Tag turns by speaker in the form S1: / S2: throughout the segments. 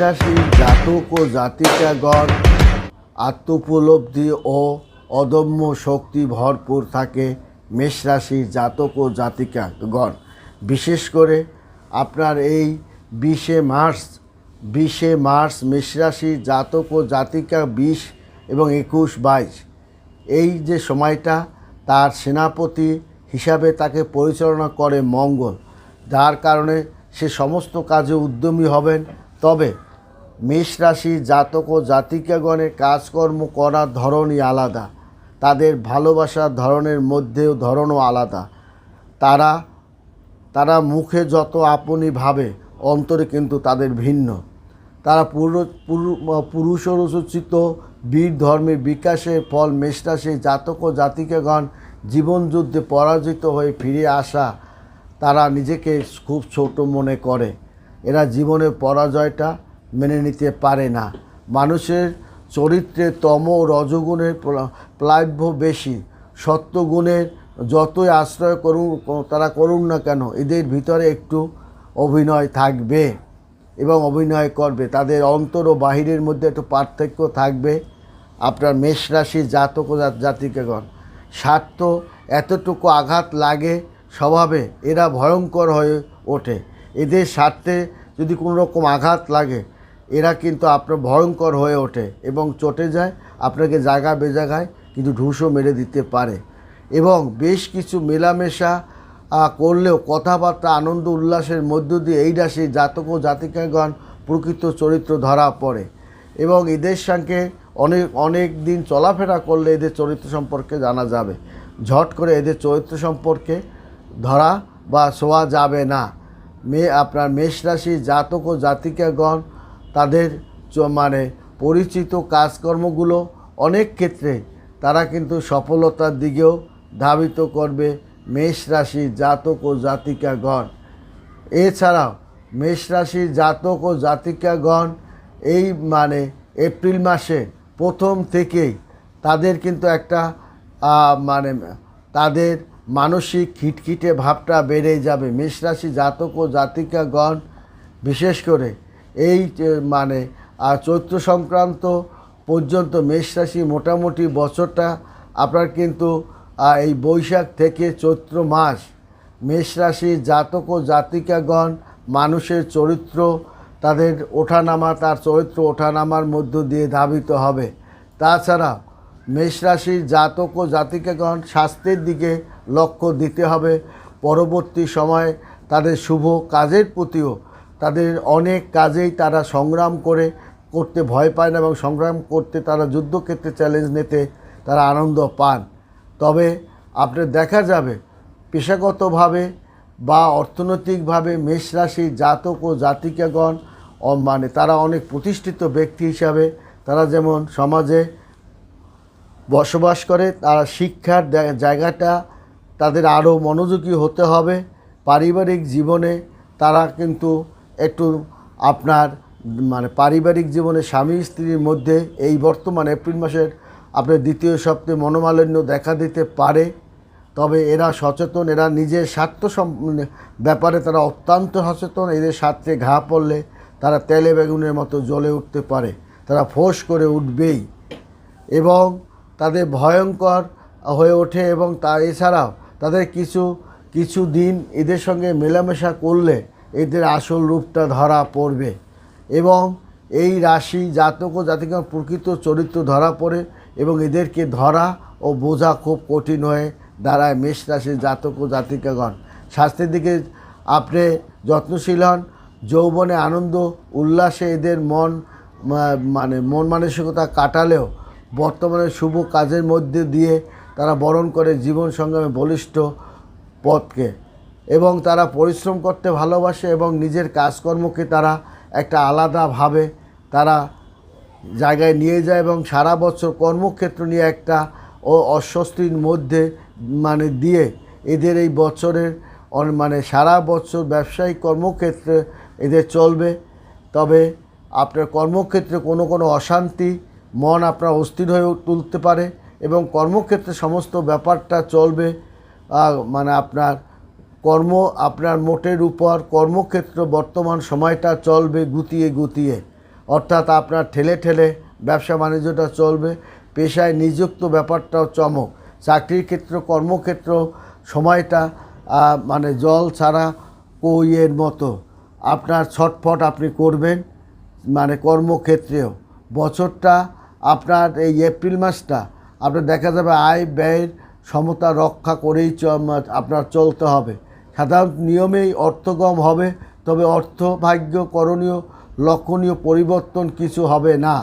S1: রাশির জাতক ও জাতিকাগণ আত্মোপলব্ধি ও অদম্য শক্তি ভরপুর থাকে মেষ রাশির জাতক ও জাতিকাগণ বিশেষ করে আপনার এই বিশে মার্চ বিশে মার্চ মেষ জাতক ও জাতিকা বিশ এবং একুশ বাইশ। এই যে সময়টা তার সেনাপতি হিসাবে তাকে পরিচালনা করে মঙ্গল, যার কারণে সে সমস্ত কাজে উদ্যমী হবেন তবে মেষ রাশির জাতক ও জাতিকাগণের কাজকর্ম করার ধরনই আলাদা। তাদের ভালোবাসার ধরনের মধ্যেও ধরনও আলাদা। তারা তারা মুখে যত আপনি ভাবে, অন্তরে কিন্তু তাদের ভিন্ন। তারা পুরু- পুরু- পুরুষরচিত বীর ধর্মের বিকাশের ফল মেষরাশি জাতক ও জাতিকাগণ জীবনযুদ্ধে পরাজিত হয়ে ফিরে আসা তারা নিজেকে খুব ছোট মনে করে। এরা জীবনের পরাজয়টা মেনে নিতে পারে না। মানুষের চরিত্রে তম রজগুণের প্লা- প্লাব্য বেশি। সত্যগুণের যতই আশ্রয় করুন, তারা করুন না কেন, এদের ভিতরে একটু অভিনয় থাকবে এবং অভিনয় করবে। তাদের অন্তর ও বাহিরের মধ্যে একটু পার্থক্য থাকবে। আপনার মেষ রাশির জাতক ও জাত- জাতিকাগণ, স্বার্থ এতটুকু আঘাত লাগে স্বভাবে, এরা ভয়ঙ্কর হয়ে ওঠে। এদের স্বার্থে যদি কোনো রকম আঘাত লাগে, এরা কিন্তু আপনার ভয়ঙ্কর হয়ে ওঠে এবং চটে যায়, আপনাকে জায়গা বেজাগায় কিন্তু ঢুসও মেরে দিতে পারে। এবং বেশ কিছু মেলামেশা করলেও কথাবার্তা, আনন্দ, উল্লাসের মধ্য দিয়ে এই রাশির জাতক ও জাতিকাগণ প্রকৃত চরিত্র ধরা পড়ে। এবং এদের সঙ্গে অনেক অনেক দিন চলাফেরা করলে এদের চরিত্র সম্পর্কে জানা যাবে। ঝট করে এদের চরিত্র সম্পর্কে ধরা বা শোয়া যাবে না। মেয়ে আপনার মেষ রাশি জাতক ও জাতিকাগণ, তাদের মানে পরিচিত কাজকর্মগুলো অনেক ক্ষেত্রে তারা কিন্তু সফলতার দিকেও ধাবিত করবে মেষ রাশি জাতক ও জাতিকাগণ। এছাড়াও মেষ রাশি জাতক ও জাতিকাগণ এই মানে এপ্রিল মাসে প্রথম থেকেই তাদের কিন্তু একটা মানে তাদের মানসিক খিটখিটে ভাবটা বেড়ে যাবে। মেষ রাশি জাতক ও জাতিকাগণ, বিশেষ করে এই মানে আর চৈত্র সংক্রান্ত পর্যন্ত মেষ রাশি মোটামুটি বছরটা আপনার কিন্তু এই বৈশাখ থেকে চৈত্র মাস মেষ রাশির জাতক ও জাতিকাগণ, মানুষের চরিত্র, তাদের ওঠানামা, তার চরিত্র ওঠানামার মধ্য দিয়ে ধাবিত হবে। তাছাড়া মেষ রাশির জাতক ও জাতিকাগণ, স্বাস্থ্যের দিকে লক্ষ্য দিতে হবে। পরবর্তী সময়ে তাদের শুভ কাজের প্রতিও তাদের অনেক কাজেই তারা সংগ্রাম করে, করতে ভয় পায় না এবং সংগ্রাম করতে তারা যুদ্ধক্ষেত্রে চ্যালেঞ্জ নিতে তারা আনন্দ পান। তবে আপনার দেখা যাবে, পেশাগতভাবে বা অর্থনৈতিকভাবে মেষ রাশি জাতক ও জাতিকাগণ মানে তারা অনেক প্রতিষ্ঠিত ব্যক্তি হিসাবে তারা যেমন সমাজে বসবাস করে, তারা শিক্ষার জায়গাটা তাদের আরও মনোযোগী হতে হবে। পারিবারিক জীবনে তারা কিন্তু একটু আপনার মানে পারিবারিক জীবনে স্বামী স্ত্রীর মধ্যে এই বর্তমান এপ্রিল মাসের আপনার দ্বিতীয় সপ্তাহে মনোমালিন্য দেখা দিতে পারে। তবে এরা সচেতন, এরা নিজের স্বার্থ মানে ব্যাপারে তারা অত্যন্ত সচেতন। এদের স্বার্থে ঘা পড়লে তারা তেলে বেগুনের মতো জ্বলে উঠতে পারে। তারা ফোঁস করে উঠবেই। এবং তাদের ভয়ঙ্কর হয়ে ওঠে এবং তা এছাড়াও তাদের কিছু কিছু দিন এদের সঙ্গে মেলামেশা করলে এদের আসল রূপটা ধরা পড়বে। এবং এই রাশি জাতক ও জাতিগণ প্রকৃত চরিত্র ধরা পড়ে এবং এদেরকে ধরা ও বোঝা খুব কঠিন হয়ে দাঁড়ায় মেষ রাশির জাতক ও জাতিকাগণ। স্বাস্থ্যের দিকে আপনি যত্নশীল হন, যৌবনে আনন্দ, উল্লাসে এদের মন মানে মন মানসিকতা কাটালেও বর্তমানে শুভ কাজের মধ্যে দিয়ে তারা বরণ করে জীবন সংগ্রামে বলিষ্ঠ পথকে। এবং তারা পরিশ্রম করতে ভালোবাসে এবং নিজের কাজকর্মকে তারা একটা আলাদাভাবে তারা জায়গায় নিয়ে যায় এবং সারা বছর কর্মক্ষেত্র নিয়ে একটা ও অস্বস্তির মধ্যে মানে দিয়ে এদের এই বছরের মানে সারা বছর ব্যবসায়িক কর্মক্ষেত্রে এদের চলবে। তবে আপনার কর্মক্ষেত্রে কোনো কোনো অশান্তি মন আপনার অস্থির হয়ে তুলতে পারে। এবং কর্মক্ষেত্রে সমস্ত ব্যাপারটা চলবে। মানে আপনার কর্ম আপনার মোটের উপর কর্মক্ষেত্র বর্তমান সময়টা চলবে গুতিয়ে গুতিয়ে অর্থাৎ আপনার ঠেলে ঠেলে ব্যবসা বাণিজ্যটা চলবে, পেশায় নিযুক্ত ব্যাপারটাও চমক। চাকরির ক্ষেত্র, কর্মক্ষেত্র সময়টা মানে জল ছাড়া কইয়ের মতো। আপনার ছটফট আপনি করবেন মানে কর্মক্ষেত্রেও। বছরটা আপনার এই এপ্রিল মাসটা আপনার দেখা যাবে আয়, ব্যয়ের সমতা রক্ষা করেই আপনার চলতে হবে। সাধারণত নিয়মেই অর্থগম হবে, তবে অর্থ ভাগ্য করণীয়, লক্ষণীয় পরিবর্তন কিছু হবে না।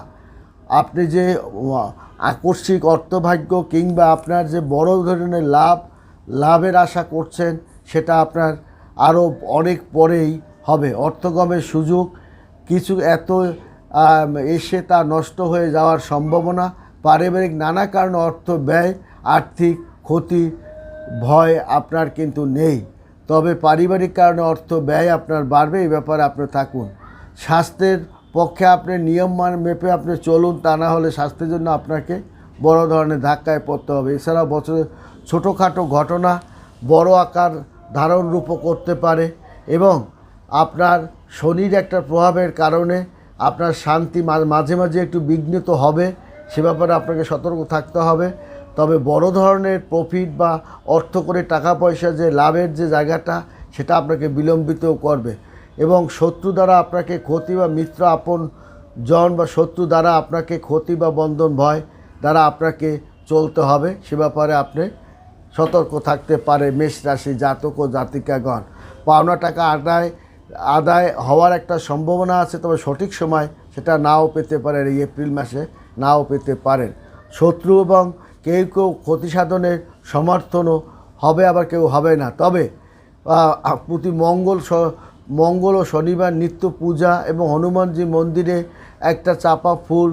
S1: আপনি যে আকস্মিক অর্থভাগ্য কিংবা আপনার যে বড় ধরনের লাভ, লাভের আশা করছেন, সেটা আপনার আরও অনেক পরেই হবে। অর্থগমের সুযোগ কিছু এত এসে তা নষ্ট হয়ে যাওয়ার সম্ভাবনা পারিবারিক নানা কারণে অর্থ ব্যয়, আর্থিক ক্ষতি, ভয় আপনার কিন্তু নেই। তবে পারিবারিক কারণে অর্থ ব্যয় আপনার বাড়বে, এই ব্যাপারে আপনি থাকুন। স্বাস্থ্যের পক্ষে আপনি নিয়ম মান মেপে আপনি চলুন, তা না হলে স্বাস্থ্যের জন্য আপনাকে বড় ধরনের ধাক্কায় পড়তে হবে। এছাড়াও বছরে ছোটোখাটো ঘটনা বড় আকার ধারণ রূপও করতে পারে এবং আপনার শনির একটা প্রভাবের কারণে আপনার শান্তি মাঝে মাঝে একটু বিঘ্নিত হবে। সে ব্যাপারে আপনাকে সতর্ক থাকতে হবে। তবে বড় ধরনের প্রফিট বা অর্থ করে টাকা পয়সা যে লাভের যে জায়গাটা, সেটা আপনাকে বিলম্বিতও করবে। এবং শত্রু দ্বারা আপনাকে ক্ষতি বা মিত্র আপন জন বা শত্রু দ্বারা আপনাকে ক্ষতি বা বন্ধন ভয় দ্বারা আপনাকে চলতে হবে। সে ব্যাপারে আপনি সতর্ক থাকতে পারে মেষ রাশি জাতক ও জাতিকাগণ। পাওনা টাকা আদায় আদায় হওয়ার একটা সম্ভাবনা আছে, তবে সঠিক সময় সেটা নাও পেতে পারে এই এপ্রিল মাসে। নাও পেতে পারেন। শত্রু এবং কেউ কেউ ক্ষতি সাধনের সমর্থনও হবে, আবার কেউ হবে না। তবে প্রতি মঙ্গল মঙ্গল ও শনিবার নিত্য পূজা এবং হনুমানজি মন্দিরে একটা চাপা ফুল।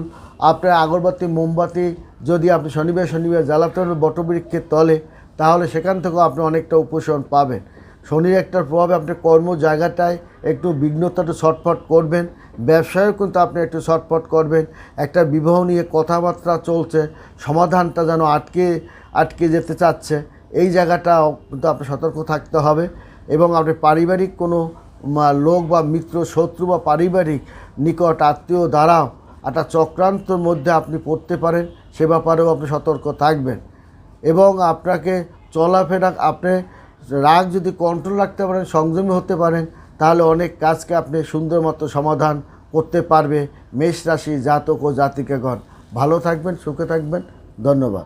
S1: আপনার আগরবাতি, মোমবাতি যদি আপনি শনিবার শনিবার জ্বালাতে হবে বটবৃক্ষের তলে, তাহলে সেখান থেকেও আপনি অনেকটা উপশম পাবেন। শনির একটা প্রভাবে আপনি কর্ম জায়গাটায় একটু বিঘ্নতাটা ছটফট করবেন। ব্যবসায়ও কিন্তু আপনি একটু ছটফট করবেন। একটা বিবাহ নিয়ে কথাবার্তা চলছে, সমাধানটা যেন আটকে আটকে যেতে চাচ্ছে, এই জায়গাটা কিন্তু আপনি সতর্ক থাকতে হবে এবং আপনি পারিবারিক কোনো লোক বা মিত্র, শত্রু বা পারিবারিক নিকট আত্মীয় দ্বারাও একটা চক্রান্তর মধ্যে আপনি পড়তে পারেন, সে ব্যাপারেও আপনি সতর্ক থাকবেন। এবং আপনাকে চলাফেরা, আপনি রাগ যদি কন্ট্রোল রাখতে পারেন, সংযমী হতে পারেন তাহলে অনেক কাজকে আপনি সুন্দর মতো সমাধান করতে পারবে মেষ রাশি জাতক ও জাতিকাগণ। ভালো থাকবেন, সুখে থাকবেন। ধন্যবাদ।